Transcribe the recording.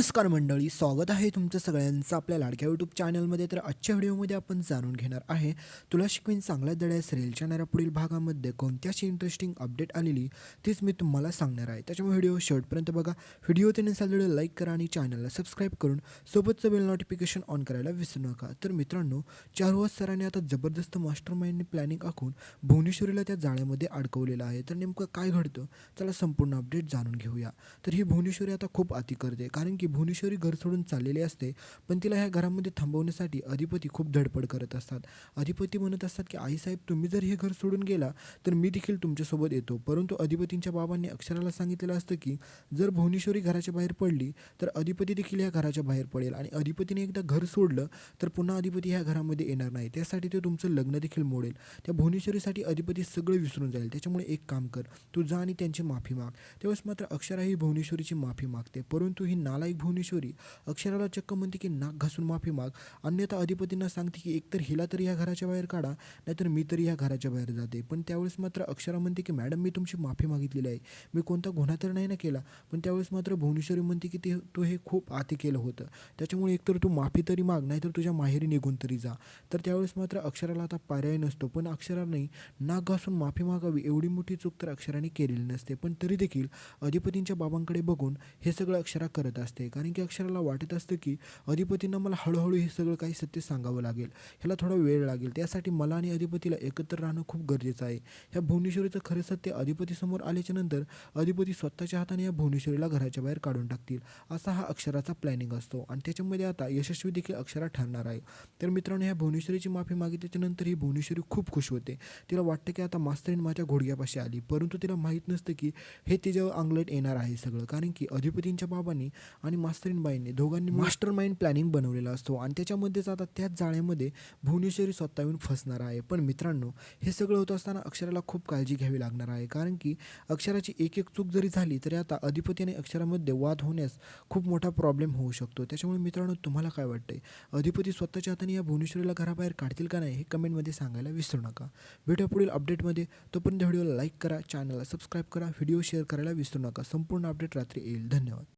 नमस्कार मंडळी स्वागत आहे तुमचं सगळ्यांचं आपल्या लाडक्या यूट्यूब चॅनलमध्ये तर आजच्या व्हिडिओमध्ये आपण जाणून घेणार आहे तुला शिकवीन चांगल्या दड्या सिरियलच्या येणाऱ्या पुढील भागामध्ये कोणती अशी इंटरेस्टिंग अपडेट आलेली तीच मी तुम्हाला सांगणार आहे. त्याच्यामुळे व्हिडिओ शेवटपर्यंत बघा. व्हिडिओ ते नसाल व्हिडिओ लाईक करा आणि चॅनलला सबस्क्राईब करून सोबतचं बेल नोटिफिकेशन ऑन करायला विसरू नका. तर मित्रांनो चारुवास सरांनी आता जबरदस्त मास्टर माइंडने प्लॅनिंग आखून भुवनेश्वरीला त्या जाळ्यामध्ये अडकवलेलं आहे. तर नेमकं काय घडतं? त्याला संपूर्ण अपडेट जाणून घेऊया. तर ही भुवनेश्वरी आता खूप अति करते. कारण की भुवनेश्वरी घर सोडून चाललेली असते पण तिला ह्या घरामध्ये थांबवण्यासाठी अधिपती खूप धडपड करत असतात. अधिपती म्हणत असतात की आईसाहेब तुम्ही जर हे घर सोडून गेला तर मी देखील तुमच्यासोबत येतो. परंतु अधिपतींच्या बाबांनी अक्षराला सांगितलेलं असतं की जर भुवनेश्वरी घराच्या बाहेर पडली तर अधिपती देखील ह्या घराच्या बाहेर पडेल आणि अधिपतीने एकदा घर सोडलं तर पुन्हा अधिपती ह्या घरामध्ये येणार नाही. त्यासाठी ते तुमचं लग्न देखील मोडेल. त्या भुवनेश्वरीसाठी अधिपती सगळं विसरून जाईल. त्याच्यामुळे एक काम कर तू जा आणि त्यांची माफी माग. त्यावेळेस मात्र अक्षरा ही भुवनेश्वरीची माफी मागते परंतु ही नालायक भुवनेश्वरी अक्षराला चक्क म्हणते की नाक घासून माफी माग. अन्यथा अधिपतींना सांगते की एकतर हिला तरी ह्या घराच्या बाहेर काढा नाहीतर मी तरी ह्या घराच्या बाहेर जाते. पण त्यावेळेस मात्र अक्षरा म्हणते की मॅडम मी तुमची माफी मागितलेली आहे. मी कोणता गुन्हा तर नाही ना केला पण त्यावेळेस मात्र भुवनेश्वरी म्हणते की ते तू हे खूप आती केलं होतं. त्याच्यामुळे एकतर तू माफी तरी माग नाहीतर तुझ्या माहेरी निघून तरी जा. तर त्यावेळेस मात्र अक्षराला आता पर्याय नसतो. पण अक्षराने नाक घासून माफी मागावी एवढी मोठी चूक तर अक्षराने केलेली नसते. पण तरी देखील अधिपतींच्या बाबांकडे बघून हे सगळं अक्षरा करत असते. कारण की अक्षराला वाटत असतं की अधिपतींना मला हळूहळू हे सगळं काही सत्य सांगावं लागेल. ह्याला थोडा वेळ लागेल. त्यासाठी मला आणि अधिपतीला एकत्र राहणं खूप गरजेचं आहे. ह्या भुवनेश्वरीचं खरं सत्य अधिपतीसमोर आल्याच्यानंतर अधिपती स्वतःच्या हाताने या भुवनेश्वरीला घराच्या बाहेर काढून टाकतील. असा हा अक्षराचा प्लॅनिंग असतो आणि त्याच्यामध्ये आता यशस्वी देखील अक्षरा ठरणार आहे. तर मित्रांनो ह्या भुवनेश्वरीची माफी मागितल्याच्यानंतर ही भुवनेश्वरी खूप खुश होते. तिला वाटतं की आता मास्तरीन माझ्या घोडग्यापाशी आली. परंतु तिला माहीत नसतं की हे तिच्यावर अंगलट येणार आहे सगळं. कारण की अधिपतींच्या बाबांनी आणि मास्तरीनबाईंनी दोघांनी मास्टर माइंड प्लॅनिंग बनवलेला असतो आणि त्याच्यामध्येच आता त्याच जाळ्यामध्ये भुवनेश्वरी स्वतः येऊन फसणार आहे. पण मित्रांनो हे सगळं होत असताना अक्षराला खूप काळजी घ्यावी लागणार आहे. कारण की अक्षराची एक एक चूक जरी झाली तरी आता अधिपती आणि अक्षरामध्ये वाद होण्यास खूप मोठा प्रॉब्लेम होऊ शकतो. त्याच्यामुळे मित्रांनो तुम्हाला काय वाटतंय? अधिपती स्वतःच्या हाताने या भुवनेश्वरीला घराबाहेर काढतील का नाही हे कमेंटमध्ये सांगायला विसरू नका. भेटूया पुढील अपडेटमध्ये तोपर्यंत व्हिडिओला लाईक करा चॅनलला सबस्क्राईब करा व्हिडिओ शेअर करायला विसरू नका. संपूर्ण अपडेट रात्री येईल. धन्यवाद.